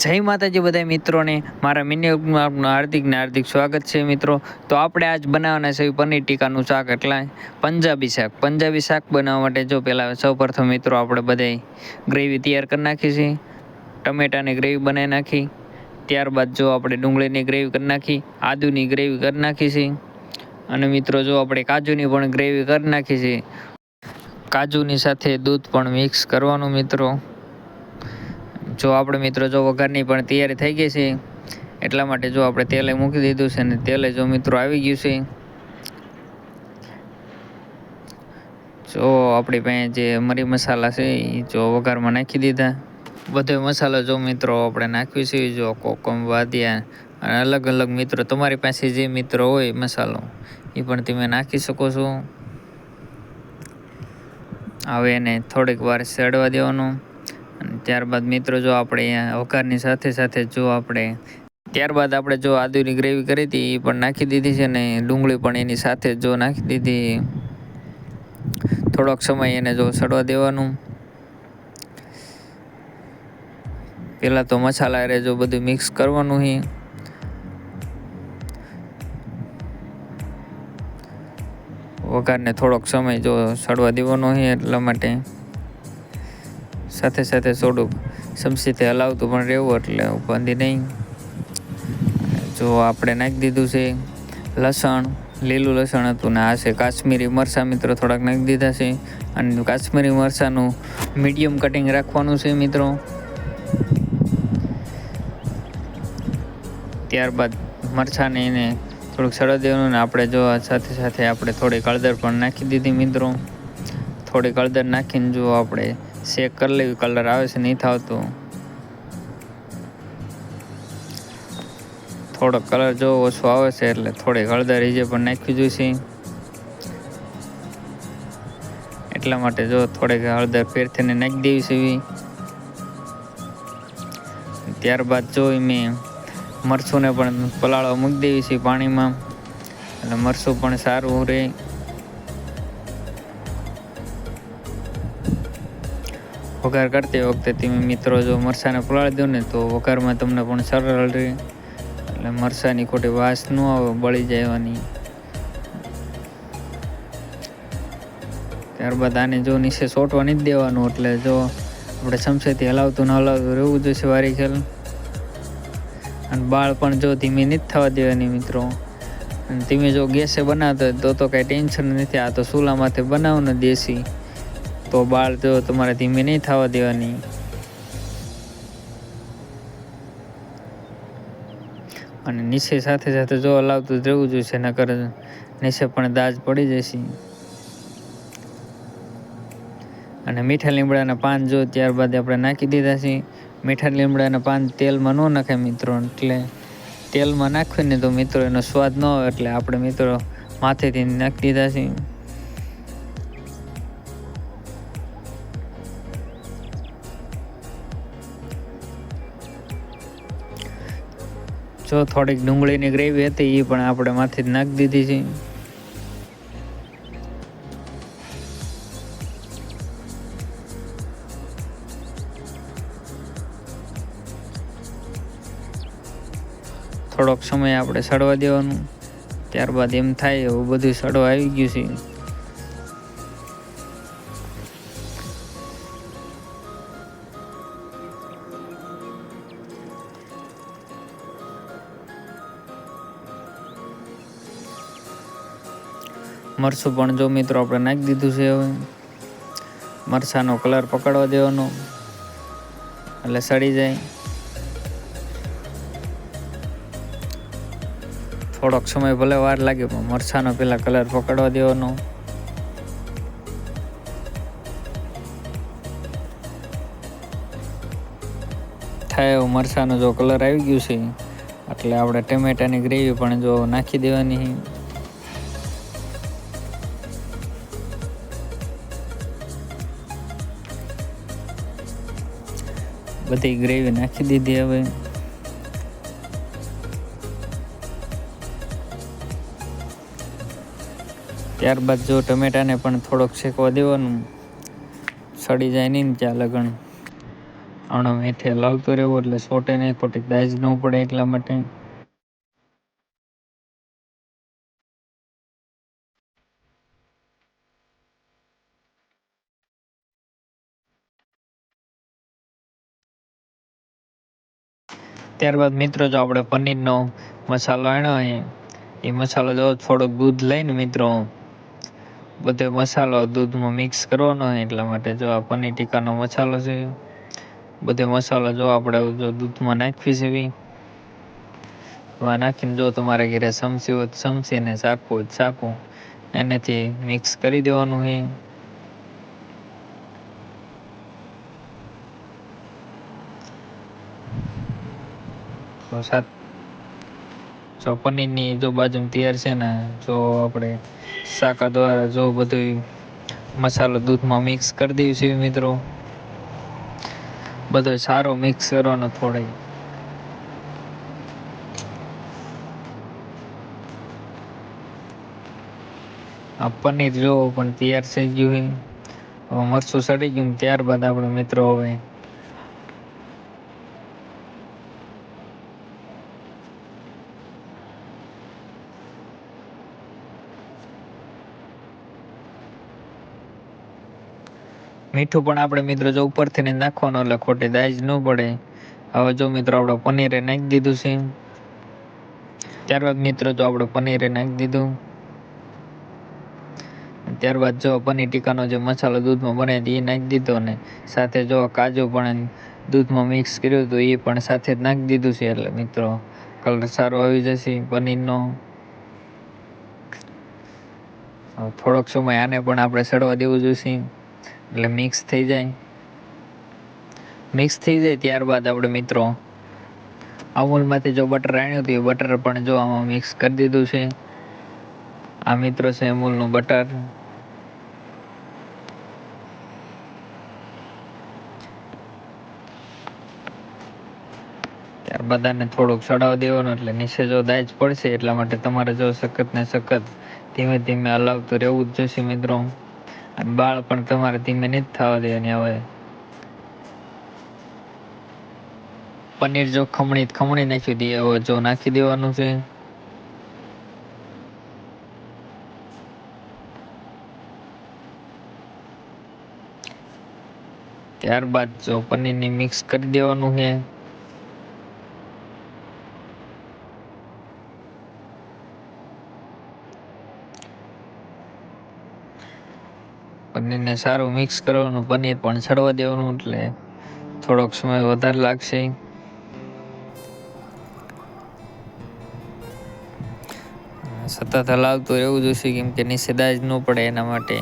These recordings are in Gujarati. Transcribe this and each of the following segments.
જય માતાજી બધા મિત્રોને. મારા મિની યુગમાં આપનું હાર્દિક ને હાર્દિક સ્વાગત છે મિત્રો. તો આપણે આજ બનાવવાના છે પનીર ટીકાનું શાક. એટલે પંજાબી શાક. પંજાબી શાક બનાવવા માટે જો પહેલાં સૌપ્રથમ મિત્રો આપણે બધાય ગ્રેવી તૈયાર કરી નાખી છે. ટમેટાની ગ્રેવી બનાવી નાખી. ત્યારબાદ જો આપણે ડુંગળીની ગ્રેવી કરી નાખી. આદુની ગ્રેવી કરી નાખી છે. અને મિત્રો જો આપણે કાજુની પણ ગ્રેવી કરી નાખી છે. કાજુની સાથે દૂધ પણ મિક્સ કરવાનું મિત્રો. જો આપણે મિત્રો, જો વઘારની પણ તૈયારી થઈ ગઈ છે, એટલા માટે જો આપણે તેલે મૂકી દીધું છે ને તેલે જો મિત્રો આવી ગયું છે, જો આપણી પાસે જે મરી મસાલા છે એ જો વઘારમાં નાખી દીધા. બધો મસાલો જો મિત્રો આપણે નાખ્યું છે, જો કોકમ વાદિયા અને અલગ અલગ મિત્રો, તમારી પાસે જે મિત્રો હોય મસાલો એ પણ તમે નાખી શકો છો. હવે એને થોડીક વાર સડવા દેવાનું. અને ત્યારબાદ મિત્રો જો આપણે વઘારની સાથે સાથે જો આપણે ત્યારબાદ આપણે જો આદુની ગ્રેવી કરી હતી એ પણ નાખી દીધી છે ને ડુંગળી પણ એની સાથે જો નાખી દીધી. થોડોક સમય એને જો સડવા દેવાનું. પહેલાં તો મસાલા અરે જો બધું મિક્સ કરવાનું છે વઘારને થોડોક સમય જો સડવા દેવાનો છે એટલા માટે. સાથે સાથે થોડુંક સમસીથી હલાવતું પણ રહેવું એટલે બાંધી નહીં. જો આપણે નાખી દીધું છે લસણ, લીલું લસણ હતું ને આ છે કાશ્મીરી મરચાં. મિત્રો થોડાક નાખી દીધા છે અને કાશ્મીરી મરચાંનું મીડિયમ કટિંગ રાખવાનું છે મિત્રો. ત્યારબાદ મરચાંને એને થોડુંક સડા દેવાનું ને આપણે જો સાથે સાથે આપણે થોડી હળદર પણ નાખી દીધી મિત્રો. થોડીક હળદર નાખીને જો આપણે શેક કરી લેવી કલર આવે છે, નહીં થતો થોડોક કલર જો ઓછો આવે છે એટલે થોડી હળદર જે પણ નાખવી જોઈશે. એટલા માટે જો થોડીક હળદર ફેરથીને નાખી દેવી છે એવી. ત્યારબાદ જો મેં મરસુંને પણ પલાળવા મૂકી દેવી છે પાણીમાં. એટલે મરસું પણ સારું રહે. વઘાર કરતી વખતે તમે મિત્રો જો મરસાને પલાળી દો ને તો વઘારમાં તમને પણ સરળ રહે. એટલે મરસાની ખોટી વાસ ન આવે, બળી જવાની ત્યારબાદ આને જો નીચે સોટવા નહીં દેવાનું, એટલે જો આપણે ચમચેથી હલાવતું ન હલાવતું રહેવું જોઈશે વારી ખેલ. અને બાળ પણ જો ધીમી નથી થવા દેવાની મિત્રો. અને ધીમે જો ગેસે બનાવતો તો તો કાંઈ ટેન્શન નથી, આ તો ચૂલામાંથી બનાવો ને દેશી. તો બાળ જો તમારે ધીમી નહીં થવા દેવાની. અને નીચે સાથે સાથે જો હલાવતું જ રહેવું જોઈએ, નકર નીચે પણ દાજ પડી જશે. અને મીઠા લીમડાના પાન જો ત્યારબાદ આપણે નાખી દીધા છે. મીઠા લીમડાના પાન તેલમાં ન નાખે મિત્રો, એટલે તેલમાં નાખીને તો મિત્રો એનો સ્વાદ ન આવે, એટલે આપણે મિત્રો માથેથી નાખી દીધા છે. જો થોડીક ડુંગળીની ગ્રેવી હતી એ પણ આપણે માથે જ નાખી દીધી છે. થોડોક સમય આપણે સડવા દેવાનું. ત્યારબાદ એમ થાય એવું બધું સડવા આવી ગયું છે. મરચું પણ જો મિત્રો આપણે નાખી દીધું છે હવે. મરસાનો કલર પકડવા દેવાનો. એટલે સડી જાય. થોડોક સમય ભલે વાર લાગે, પણ મરસાનો પહેલાં કલર પકડવા દેવાનો. થાય એવો મરચાંનો જો કલર આવી ગયું છે, એટલે આપણે ટમેટાની ગ્રેવી પણ જો નાખી દેવાની બધી ગ્રેવી નાખી દીધી હવે. ત્યારબાદ જો ટમેટાને પણ થોડોક શેકવા દેવાનું. સડી જાય નહીં ત્યાં લગણ. આણો મેથે લાવતો રહેવો એટલે છોટે નહીં ખોટી દાજ ન પડે એટલા માટે. ત્યારબાદ મિત્રો જો આપણે પનીરનો મસાલો આણ્યો એ મસાલો જો થોડોક દૂધ લઈને મિત્રો બધો મસાલો દૂધમાં મિક્સ કરવાનો હોય એટલા માટે જો આ પનીર ટીકાનો મસાલો છે, બધો મસાલો જો આપણે જો દૂધમાં નાખવી છે એવા નાખીને જો તમારે ઘરે સમસી હોય તો સમસી ને ચાકુ હોય ચાકુ એનાથી મિક્સ કરી દેવાનું છે સાત જો પનીરની જો બાજુ તૈયાર છે ને, જો આપણે શાકા દ્વારા જો બધું મસાલો દૂધમાં મિક્સ કરી દઈએ છીએ મિત્રો. બધો સારો મિક્સ કરવાનો થોડે. આ પનીર જો પણ તૈયાર થઈ ગયું મરચું સડી ગયું ત્યારબાદ આપણે મિત્રો હવે મીઠું પણ આપણે મિત્રો જો ઉપરથી ને નાખવાનું એટલે ખોટી દાજ ન પડે. હવે જો મિત્રો આપણે પનીરે નાખી દીધું છે. ત્યારબાદ મિત્રો જો આપણે પનીરે નાખી દીધું. ત્યારબાદ જો પનીર ટીકાનો જે મસાલો દૂધમાં બને એ નાખી દીધો ને સાથે જો કાજુ પણ દૂધમાં મિક્સ કર્યું હતું એ પણ સાથે જ નાખી દીધું છે એટલે મિત્રો કલર સારો આવી જશે પનીરનો. થોડોક સમય આને પણ આપણે સડવા દેવું જોઈશે. એટલે મિક્સ થઈ જાય મિક્સ થઈ જાય ત્યારબાદ આપણે મિત્રો, અમૂલમાંથી જો બટર આણ્યું હતું એ બટર પણ જો આમાં મિક્સ કરી દીધું છે. આ મિત્રો છે અમૂલનું બટર ત્યારબાદ આને થોડુંક ચડાવ દેવાનું એટલે નીચે જો દાજ પડશે એટલા માટે તમારે જો સખત ને સખત ધીમે ધીમે હલાવતું રહેવું જ જોશે મિત્રો. બાળ પણ તમારે ધીમે નહીં થવા દેવાની હવે. પનીર જો ખમણી ખમણી નાખી હવે જો નાખી દેવાનું છે. ત્યારબાદ જો પનીરને મિક્સ કરી દેવાનું છે. પનીરને સારું મિક્સ કરવાનું, પનીર પણ ચડવા દેવાનું, એટલે થોડોક સમય વધારે લાગશે. સતત હલાવતું રહેવું જોઈશે કેમ કે નીચે દાજ ન પડે એના માટે.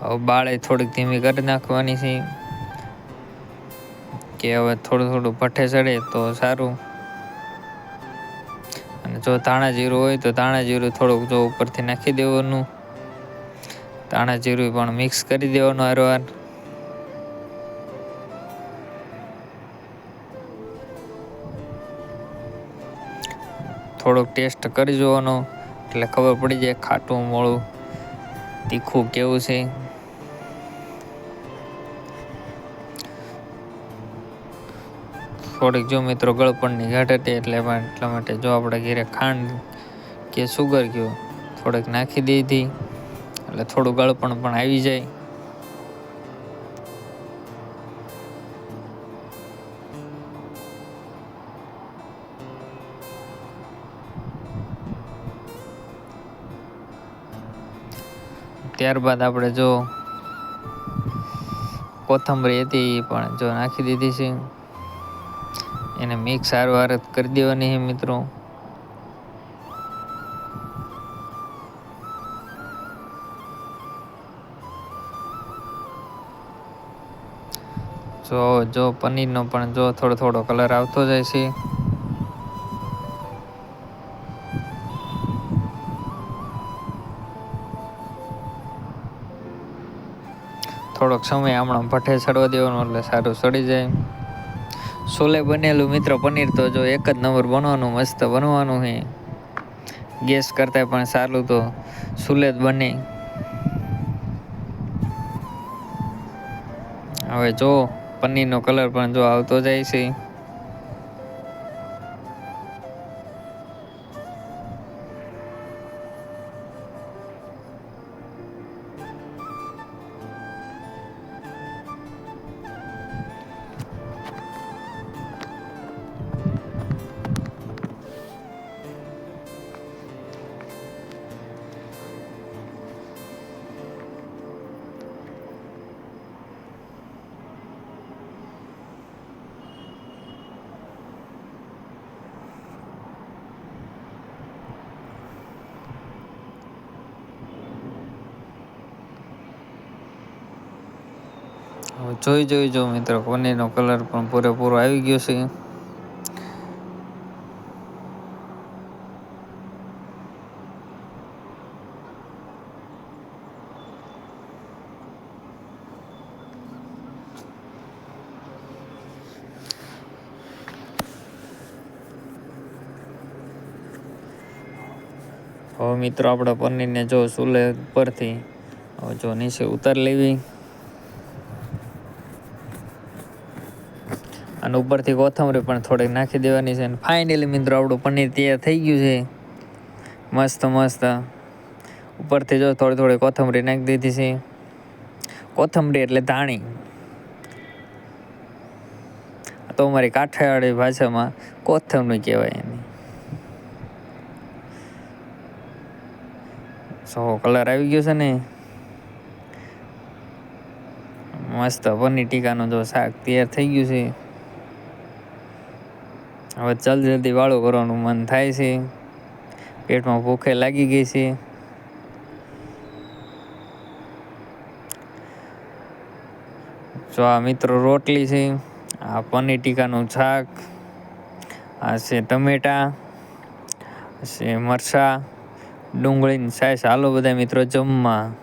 હવે બાળે થોડીક ધીમી કરી નાખવાની છે, કે હવે થોડું થોડું ભઠ્ઠે ચડે તો સારું. જો ધાણા જીરું હોય તો ધાણા જીરું થોડુંક જો ઉપરથી નાખી દેવાનું. ધાણા જીરું પણ મિક્સ કરી દેવાનું હારવાર. થોડોક ટેસ્ટ કરી જોવાનો. એટલે ખબર પડી જાય ખાટું, મોળું, તીખું કેવું છે. થોડીક જો મિત્રો ગળપણની ઘાટ હતી એટલે એટલા માટે જો આપણે ઘેરે ખાંડ કે સુગર ગયો, થોડીક નાખી દીધી એટલે થોડું ગળપણ પણ આવી જાય. ત્યારબાદ આપણે જો કોથમરી હતી એ પણ જો નાખી દીધી છે. એને મિક્સ સારવાર કરી દેવાની છે મિત્રો. જો જો પનીરનો પણ જો થોડો થોડો કલર આવતો જાય છે. થોડોક સમય હમણાં ભઠ્ઠે ચડવા દેવાનું એટલે સારું સડી જાય. સોલે બનેલું મિત્ર પનીર તો જો એક જ નંબર બનવાનું, મસ્ત બનવાનું છે ગેસ કરતાં પણ સારું તો સુલે જ બને. હવે જો, પનીરનો કલર પણ જો આવતો જાય છે. હવે જોઈ જોઈ જો મિત્રો, પનીરનો કલર પણ પૂરેપૂરો આવી ગયો છે. હવે મિત્રો, આપણે પનીરને જો ચૂલે પરથી, હવે જો નીચે ઉતાર લેવી. અને ઉપરથી કોથમરી પણ થોડીક નાખી દેવાની છે અને ફાઇનલી મિત્રો આપણું પનીર તૈયાર થઈ ગયું છે. મસ્ત મસ્ત. ઉપરથી જો થોડી થોડી કોથમરી નાખી દીધી છે. કોથમરી એટલે ધાણી. તો અમારી કાઠિયાવાડી ભાષામાં કોથમરી કહેવાય એની. સો, કલર આવી ગયો છે ને. મસ્ત પનીર ટીકાનું જો શાક તૈયાર થઈ ગયું છે. હવે જલ્દી જલ્દી વાળું કરવાનું મન થાય છે. પેટમાં ભૂખે લાગી ગઈ છે. જો આ મિત્રો રોટલી છે, આ પનીર ટીકાનું શાક, આ છે ટમેટા છે મરચાં, ડુંગળીની સાઈઝ, હાલો બધા મિત્રો જમવા.